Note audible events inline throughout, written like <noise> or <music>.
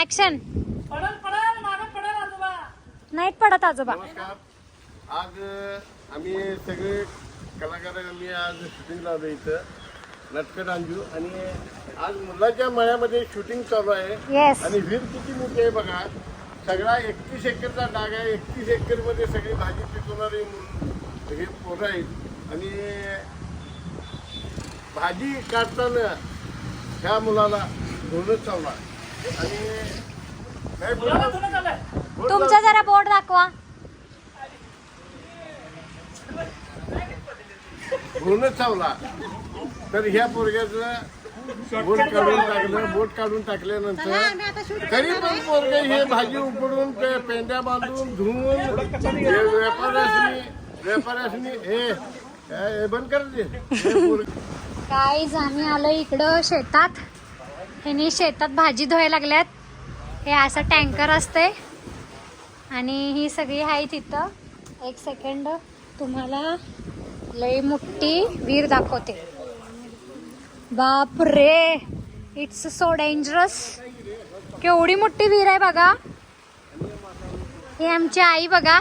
Action पडल पडल मागे पडल आजोबा. नाहीत पडत आजोबा. नमस्कार. आज अ, आम्ही सगळे कलाकार आम्ही आज शूटिंग लावलं इथं. नटकर अंजू. आणि आज मुलाच्या मळ्यामध्ये शूटिंग चालू आहे. येस आणि विहीर किती मोठी आहे बघा. सगळा एकतीस एकरचा डाग आहे. एकतीस एकरमध्ये सगळी भाजी पिकवणारी मुलं- हे पोरं आहेत. आणि भाजी काढताना ह्या मुलाला धुणं चालला आणि काय तुमचं जरा बोर्ड दाखवा. चावला. तर ह्या पोरग्याचं बोट काढून टाकलं बोट काढून टाकल्यानंतर तरी पण पोरग हे भाजी उपडून पे- पेंड्या बांधून धुवून व्यापाऱ्यासनी व्यापाऱ्यासनी हे काय बंद कर दे. पोरगं- काहीच आम्ही आलो इकडं शेतात. ह्यांनी शेतात भाजी धुवायला लागल्यात. हे असं टँकर असते आणि ही सगळी आहे तिथं. एक सेकंड तुम्हाला लई मोठी वीर दाखवते. बाप रे इट्स सो डेंजरस केवढी मोठी वीर आहे बघा. हे आमची आई बघा.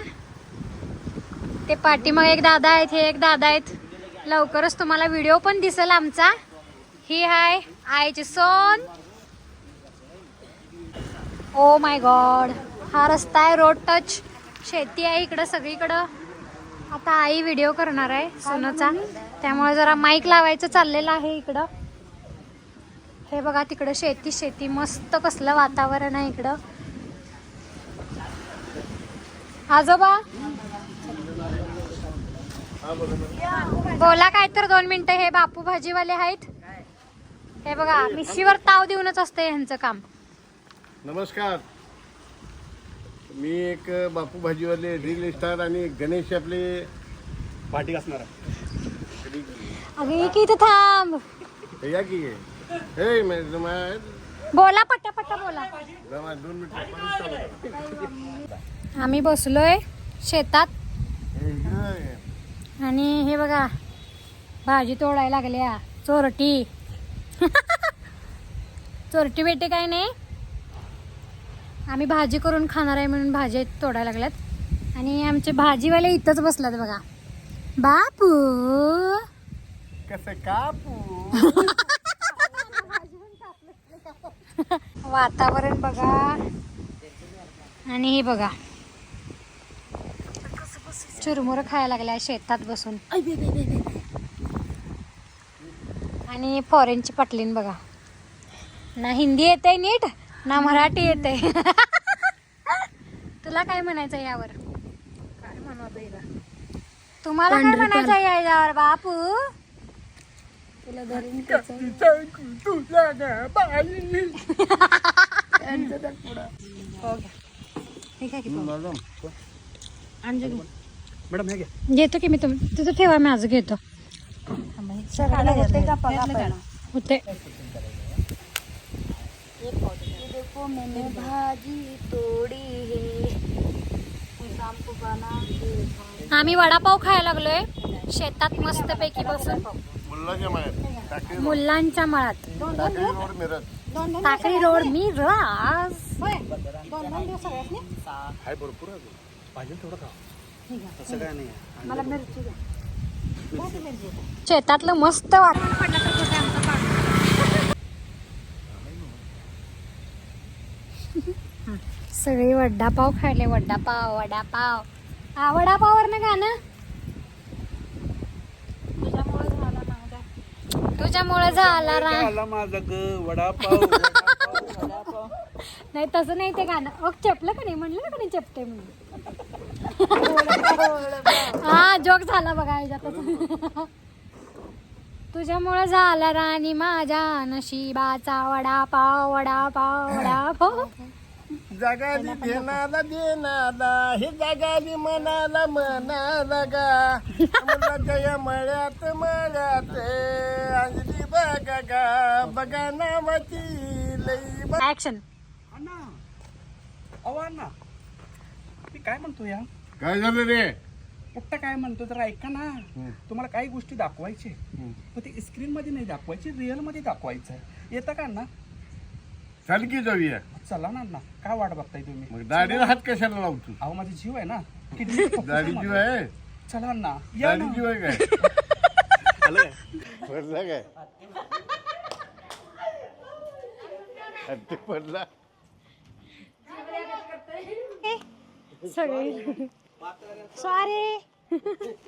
ते पाठीमाग एक दादा आहेत हे एक दादा आहेत. लवकरच तुम्हाला व्हिडिओ पण दिसेल आमचा. ही हाय. आईची सोन ओ माय गॉड हा रस्ता आहे रोड टच शेती आहे इकडं सगळीकडं. आता आई व्हिडिओ करणार आहे सोनचा. त्यामुळे जरा माईक लावायचं चाललेलं आहे इकडं. हे बघा तिकडं शेती शेती. मस्त कसलं वातावरण आहे इकडं. आजोबा? बोला काय तर दोन मिनिटं. हे बापू भाजीवाले आहेत. हे बघा मिशीवर ताव देऊनच असते ह्यांचं काम. नमस्कार. मी एक बापू भाजीवाले रील स्टार आणि गणेश आपले पाठी असणार अगं की इथं थांब. या की हे मै- मै- बोला पट्टा पट्टा बोला. दोन मिनिटं. आम्ही बसलोय शेतात. आणि हे बघा भाजी तोडायला लागल्या चोरटी. <laughs> चोरटी बेटे काय नाही. आम्ही भाजी करून खाणार आहे म्हणून भाजी तोडायला लागल्यात. आणि आमचे भाजीवाले इथंच बसलात बघा. बापू. कसं कापू? <laughs> वातावरण बघा. आणि हे बघा. चुरमुर खायला लागल्या शेतात बसून. आणि फॉरेनची पटलीन बघा. ना हिंदी येते नीट ना मराठी येते <laughs> तुला काय म्हणायचं यावर? काय म्हणा तुम्हाला काय म्हणायचं यावर बापू? तुला धरून आहे की मॅडम मॅडम हे घ्या. घेतो की मी तुम तिथं ठेवा मी आज घेतो. होते भाजी तोडी आम्ही वडापाव खायला लागलोय. शेतात मस्त पैकी बसून. रोड. मुलांच्या मळात टाकळी रोड रोड मी राज हाय. भरपूर आहे. पाहिजे शेतातलं मस्त वाटत सगळे वडापाव खायले वडापाव वडापाव. हा वडापावर ना. गाणं तुझ्यामुळे झाला रा आला माझा ग वडापाव. नाही तसं नाही ते गाणं अग चपलं का नाही? म्हणलं ना का नाही चपते म्हणून. हा जोक झाला बघा तुझ्यामुळं झाला राणी माझ्या नशिबाचा वडापाव वडापाव वडापाव. जगाली देनाला देनाला हे जगाली मनाला मनाला गा मुलाच्या या मळ्यात मळ्यात. अंजली बघा गा बघा नावाची लई ऍक्शन अण्णा अहो अण्णा काय म्हणतो या? काय झालं रे? फक्त काय म्हणतो? तर ऐका ना. तुम्हाला काही गोष्टी दाखवायचे. पण ते स्क्रीन मध्ये नाही दाखवायचे रिअलमध्ये दाखवायचं येतं का अण्णा? चल की जाऊया. चला ना अण्णा. काय वाट बघताय तुम्ही? मग दाढीला हात कशाला लावतो? अहो माझा जीव आहे ना. किती दाढी जीव आहे? चला अण्णा. या दाढी ना. जीव आहे काय? पडला काय? हत्ती पडला. सगळे सॉरी <laughs> <laughs>